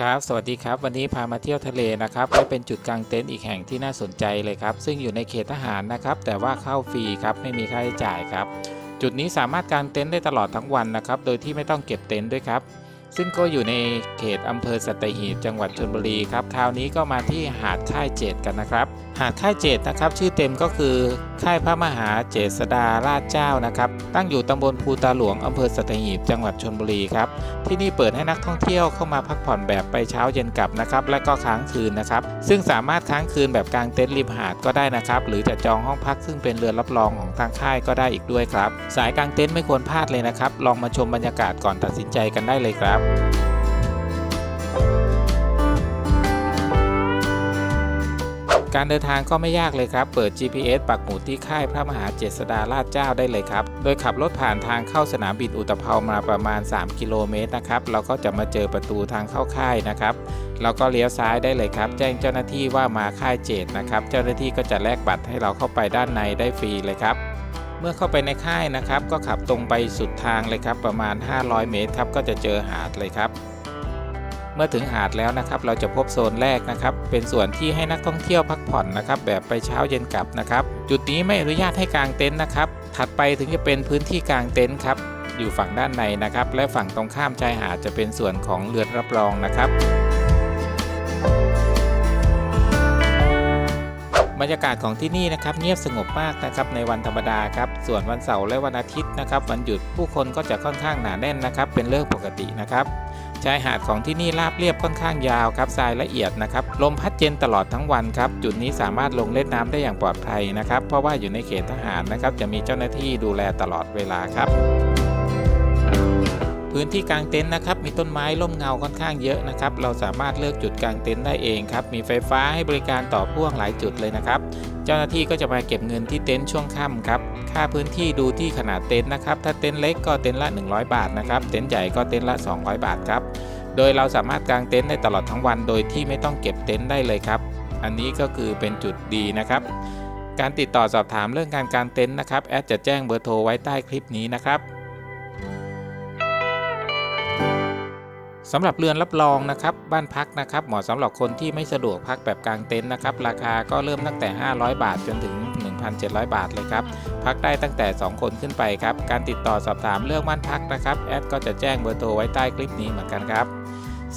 ครับ สวัสดีครับ วันนี้พามาเที่ยวทะเลนะครับและเป็นจุดกางเต็นท์อีกแห่งที่น่าสนใจเลยครับ ซึ่งอยู่ในเขตทหารนะครับ แต่ว่าเข้าฟรีครับ ไม่มีค่าใช้จ่ายครับ จุดนี้สามารถกางเต็นท์ได้ตลอดทั้งวันนะครับ โดยที่ไม่ต้องเก็บเต็นท์ด้วยครับ ซึ่งก็อยู่ในเขตอำเภอสัตหีบ จังหวัดชลบุรีครับ คราวนี้ก็มาที่หาดค่ายเจดกันนะครับ ค่ายเจดนะครับชื่อเต็มก็คือค่ายพระมหาเจษฎาราชเจ้านะครับ ตั้งอยู่ตำบลภูตาหลวงอำเภอสัตหีบจังหวัดชลบุรีครับที่นี่เปิดให้นักท่องเที่ยวเข้ามาพักผ่อนแบบไปเช้าเย็นกลับนะครับและก็ค้างคืนนะครับ ซึ่งสามารถค้างคืนแบบกลางเต็นท์ริมหาดก็ได้นะครับ หรือจะจองห้องพักซึ่งเป็นเรือนรับรองของทางค่ายก็ได้อีกด้วยครับ สายกลางเต็นท์ไม่ควรพลาดเลยนะครับ ลองมาชมบรรยากาศก่อนตัดสินใจกันได้เลยครับ การเดินทางก็ไม่ยากเลยครับ เปิด GPS ปักหมุดที่ค่ายพระมหาเจษฎาราชเจ้าได้เลยครับ โดยขับรถผ่านทางเข้าสนามบินอุตภเปามาประมาณ 3 กิโลเมตรนะครับ เราก็จะมาเจอประตูทางเข้าค่ายนะครับเราก็เลี้ยวซ้ายได้เลยครับ แจ้งเจ้าหน้าที่ว่ามาค่ายเจดนะครับ เจ้าหน้าที่ก็จะแลกบัตรให้เราเข้าไปด้านในได้ฟรีเลยครับ เมื่อเข้าไปในค่ายนะครับ ก็ขับตรงไปสุดทางเลยครับ ประมาณ 500 เมตรครับ ก็จะเจอหาดเลยครับ มื่อถึงหาดแล้วนะครับ เราจะพบโซนแรกนะครับ เป็นส่วนที่ให้นักท่องเที่ยวพักผ่อนนะครับ แบบไปเช้าเย็นกลับนะครับ จุดนี้ไม่อนุญาตให้กางเต็นท์นะครับ ถัดไปถึงจะเป็นพื้นที่กางเต็นท์ครับ อยู่ฝั่งด้านในนะครับ และฝั่งตรงข้ามชายหาดจะเป็นส่วนของเรือนรับรองนะครับบรรยากาศของที่นี่นะครับเงียบสงบมากนะครับในวันธรรมดาครับส่วนวันเสาร์และวันอาทิตย์นะครับวันหยุดผู้คนก็จะค่อนข้างหนาแน่นนะครับเป็นเรื่องปกตินะครับ ชายหาดของที่นี่ราบเรียบค่อนข้างยาวครับทรายละเอียดนะครับลมพัดเย็นตลอดทั้งวันครับจุดนี้สามารถลงเล่นน้ำได้อย่างปลอดภัยนะครับ เพราะว่าอยู่ในเขตทหารนะครับจะมีเจ้าหน้าที่ดูแลตลอดเวลาครับ พื้นที่กางเต็นท์นะครับ มีต้นไม้ร่มเงาค่อนข้างเยอะนะครับ เราสามารถเลือกจุดกางเต็นท์ได้เองครับ มีไฟฟ้าให้บริการต่อพ่วงหลายจุดเลยนะครับ เจ้าหน้าที่ก็จะมาเก็บเงินที่เต็นท์ช่วงค่ำครับ ค่าพื้นที่ดูที่ขนาดเต็นท์นะครับ ถ้าเต็นท์เล็กก็เต็นท์ละ 100 บาทนะครับ เต็นท์ใหญ่ก็เต็นท์ละ 200 บาทครับ โดยเราสามารถกางเต็นท์ได้ตลอดทั้งวัน โดยที่ไม่ต้องเก็บเต็นท์ได้เลยครับ อันนี้ก็คือเป็นจุดดีนะครับ การติดต่อสอบถามเรื่องการกางเต็นท์นะครับ แอดจะแจ้งเบอร์โทรไว้ใต้คลิปนี้นะครับ สำหรับเรือนรับรองนะครับบ้านพักนะครับเหมาะสำหรับคนที่ไม่สะดวกพักแบบกลางเต็นท์นะครับราคาก็เริ่มตั้งแต่ 500 บาทจนถึง 1,700 บาทเลยครับพักได้ตั้งแต่ 2 คนขึ้นไปครับการติดต่อสอบถามเรื่องบ้านพักนะครับแอดก็จะแจ้งเบอร์โทรไว้ใต้คลิปนี้เหมือนกันครับ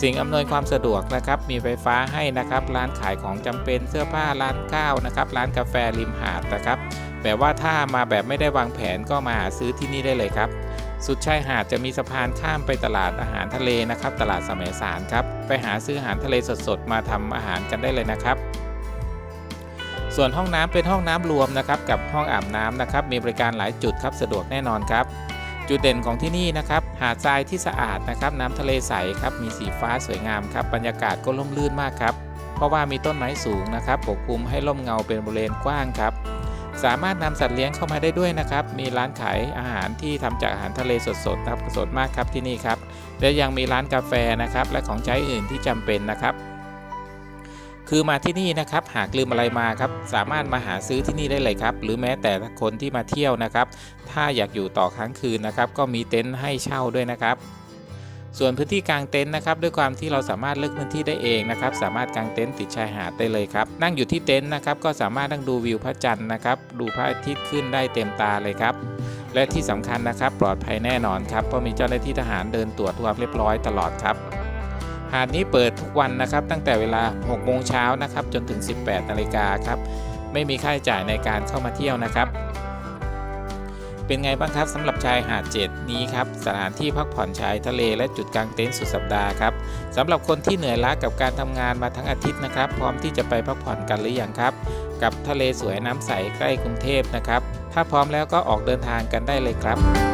สิ่งอำนวยความสะดวกนะครับ มีไฟฟ้าให้นะครับ ร้านขายของจำเป็น เสื้อผ้า ร้านข้าวนะครับ ร้านกาแฟริมหาดนะครับแบบว่าถ้ามาแบบไม่ได้วางแผนก็มาหาซื้อที่นี่ได้เลยครับ สุดชายหาดจะมีสะพานข้ามไปตลาดอาหารทะเลนะครับ ตลาดสมสารครับ ไปหาซื้ออาหารทะเลสดๆ มาทำอาหารกันได้เลยนะครับ ส่วนห้องน้ำเป็นห้องน้ำรวมนะครับ กับห้องอาบน้ำนะครับ มีบริการหลายจุดครับ สะดวกแน่นอนครับจุดเด่นของที่นี่นะครับ หาดทรายที่สะอาดนะครับ น้ำทะเลใสครับ มีสีฟ้าสวยงามครับ บรรยากาศก็ร่มรื่นมากครับ เพราะว่ามีต้นไม้สูงนะครับ ปกคลุมให้ร่มเงาเป็นบริเวณกว้างครับ สามารถนำสัตว์เลี้ยงเข้ามาได้ด้วยนะครับ มีร้านขายอาหารที่ทำจากอาหารทะเลสดๆครับสดมากครับที่นี่ครับ และยังมีร้านกาแฟนะครับ และของใช้อื่นที่จำเป็นนะครับคือมาที่นี่นะครับหากลืมอะไรมาครับสามารถมาหาซื้อที่นี่ได้เลยครับ หรือแม้แต่คนที่มาเที่ยวนะครับ ถ้าอยากอยู่ต่อค้างคืนนะครับ ก็มีเต็นท์ให้เช่าด้วยนะครับ ส่วนพื้นที่กางเต็นท์นะครับด้วยความที่เราสามารถเลือกพื้นที่ได้เองนะครับสามารถกางเต็นท์ติดชายหาดได้เลยครับนั่งอยู่ที่เต็นท์นะครับก็สามารถนั่งดูวิวพระจันทร์นะครับดูพระอาทิตย์ขึ้นได้เต็มตาเลยครับและที่สำคัญนะครับปลอดภัยแน่นอนครับเพราะมีเจ้าหน้าที่ทหารเดินตรวจความเรียบร้อยตลอดครับหาดนี้เปิดทุกวันนะครับตั้งแต่เวลา 6 โมงเช้านะครับจนถึง 18 นาฬิกาครับไม่มีค่าใช้จ่ายในการเข้ามาเที่ยวนะครับ เป็นไงบ้างครับสำหรับชายหาดเจ็ดนี้ครับสถานที่พักผ่อนชายทะเลและจุดกางเต็นท์สุดสัปดาห์ครับสำหรับคนที่เหนื่อยล้ากับการทำงานมาทั้งอาทิตย์นะครับ พร้อมที่จะไปพักผ่อนกันหรือยังครับ กับทะเลสวยน้ำใสใกล้กรุงเทพนะครับถ้าพร้อมแล้วก็ออกเดินทางกันได้เลยครับ